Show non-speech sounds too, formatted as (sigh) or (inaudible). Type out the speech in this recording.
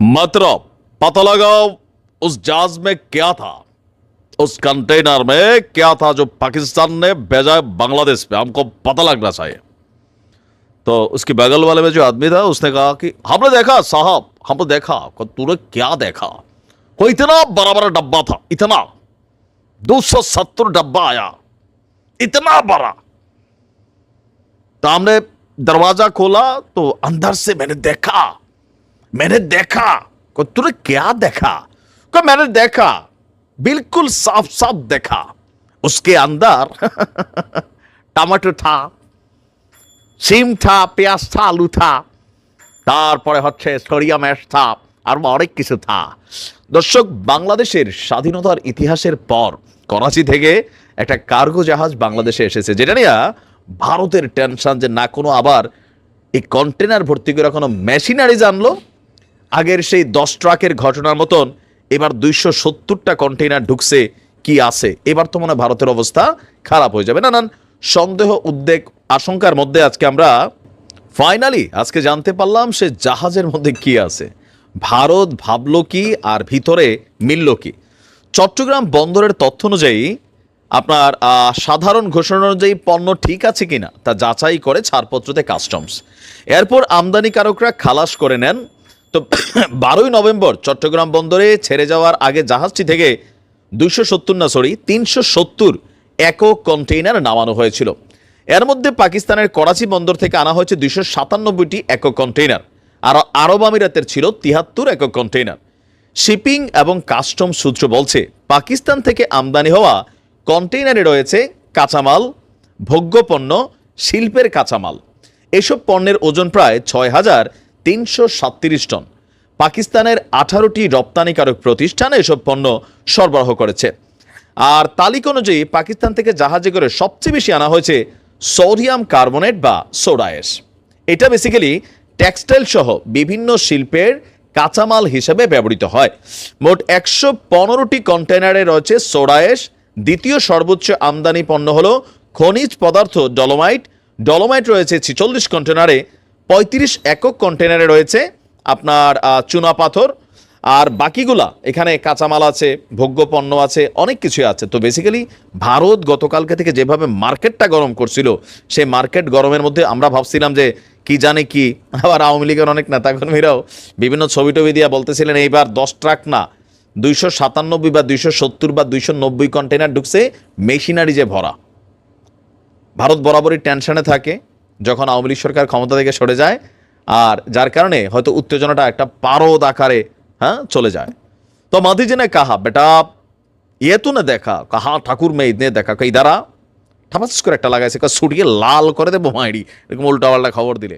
मतलब पता लगाओ उस जहाज़ में क्या था। उस कंटेनर में क्या था जो पाकिस्तान ने भेजा है बांग्लादेश पे, हमको पता लगना चाहिए। तो उसके बगल वाले में जो आदमी था, उसने कहा कि, हमने देखा, साहब हमने देखा तूने क्या देखा? वो इतना बड़ा बड़ा डब्बा था, इतना। दो सौ सत्तर डब्बा आया, इतना बड़ा। तो हमने दरवाज़ा खोला तो अंदर से मैंने देखा मैंने देखा को तूने क्या देखा को मैंने देखा बिल्कुल साफ साफ देखा उसके अंदर टमाटो था সিম থা পেঁয়াজ থা আলু থা তারপরে হচ্ছে সরিয়া ম্যাশ থা আর অনেক কিছু থা দর্শক বাংলাদেশের স্বাধীনতার ইতিহাসের পর করাচি থেকে একটা কার্গো জাহাজ বাংলাদেশে এসেছে যেটা নিয়ে ভারতের টেনশন যে না কোনো আবার এই কন্টেনার ভর্তি করে কোনো মেশিনারিজ আনলো আগের সেই দশ ট্রাকের ঘটনার মতন এবার দুইশো সত্তরটা কন্টেইনার ঢুকছে কি আছে? এবার তো মনে ভারতের অবস্থা খারাপ হয়ে যাবে। নানান সন্দেহ, উদ্বেগ, আশঙ্কার মধ্যে আজকে আমরা ফাইনালি আজকে জানতে পারলাম সে জাহাজের মধ্যে কি আছে। ভারত ভাবল কি আর ভিতরে মিলল কি? চট্টগ্রাম বন্দরের তথ্য অনুযায়ী আপনার সাধারণ ঘোষণা অনুযায়ী পণ্য ঠিক আছে কিনা তা যাচাই করে ছাড়পত্রতে কাস্টমস। এরপর আমদানিকারকরা খালাস করে নেন তো (coughs) বারোই নভেম্বর চট্টগ্রাম বন্দরে ছেড়ে যাওয়ার আগে জাহাজটি থেকে দুইশো সত্তর না সরি তিনশো সত্তর একক কন্টেইনার নামানো হয়েছিল। এর মধ্যে পাকিস্তানের করাচি বন্দর থেকে আনা হয়েছে দুইশো সাতানব্বইটি একক কন্টেইনার, আর আরব আমিরাতের ছিল তিহাত্তর একক কন্টেইনার। শিপিং এবং কাস্টম সূত্র বলছে, পাকিস্তান থেকে আমদানি হওয়া কন্টেইনারে রয়েছে কাঁচামাল, ভোগ্যপণ্য, শিল্পের কাঁচামাল। এসব পণ্যের ওজন প্রায় ছয় হাজার তিনশো সাতত্রিশ টন। পাকিস্তানের আঠারোটি রপ্তানিকারক প্রতিষ্ঠান এসব পণ্য সরবরাহ করেছে। আর তালিকা অনুযায়ী পাকিস্তান থেকে জাহাজে করে সবচেয়ে বেশি আনা হয়েছে সোডিয়াম কার্বনেট বা সোডায়েস এটা বেসিক্যালি টেক্সটাইল সহ বিভিন্ন শিল্পের কাঁচামাল হিসেবে ব্যবহৃত হয়। মোট একশো পনেরোটি কন্টেনারে রয়েছে সোডায়েস দ্বিতীয় সর্বোচ্চ আমদানি পণ্য হলো খনিজ পদার্থ ডলোমাইট। ডলোমাইট রয়েছে ছিচল্লিশ কন্টেনারে পঁয়ত্রিশ একক কন্টেনারে রয়েছে আপনার চুনা পাথর। আর বাকিগুলা, এখানে কাঁচামাল আছে ভোগ্য পণ্য আছে, অনেক কিছুই আছে। তো বেসিক্যালি ভারত গতকালকে থেকে যেভাবে মার্কেটটা গরম করছিল, সেই মার্কেট গরমের মধ্যে আমরা ভাবছিলাম যে কি জানে কি, আবার আওয়ামী লীগের অনেক নেতাকর্মীরাও বিভিন্ন ছবি টবি দিয়ে বলতেছিলেন, এইবার দশ ট্রাক না, দুইশো সাতানব্বই বা দুইশো সত্তর বা দুইশো নব্বই কন্টেনার ঢুকছে মেশিনারি যে ভরা। ভারত বরাবরই টেনশনে থাকে। যখন আওয়ামী লীগ সরকার ক্ষমতা থেকে সরে যায় আর যার কারণে হয়তো উত্তেজনাটা একটা পারদ আকারে হ্যাঁ চলে যায় তো মাধিজি ने कहा बेटा ये तूने देखा कहा ঠাকুর में इतने देखा कई दारा ঠাপাস করে একটা লাগাইছে ছুটিয়ে লাল করে দেবো মাইরি এরকম উল্টা পাল্টা খবর দিলে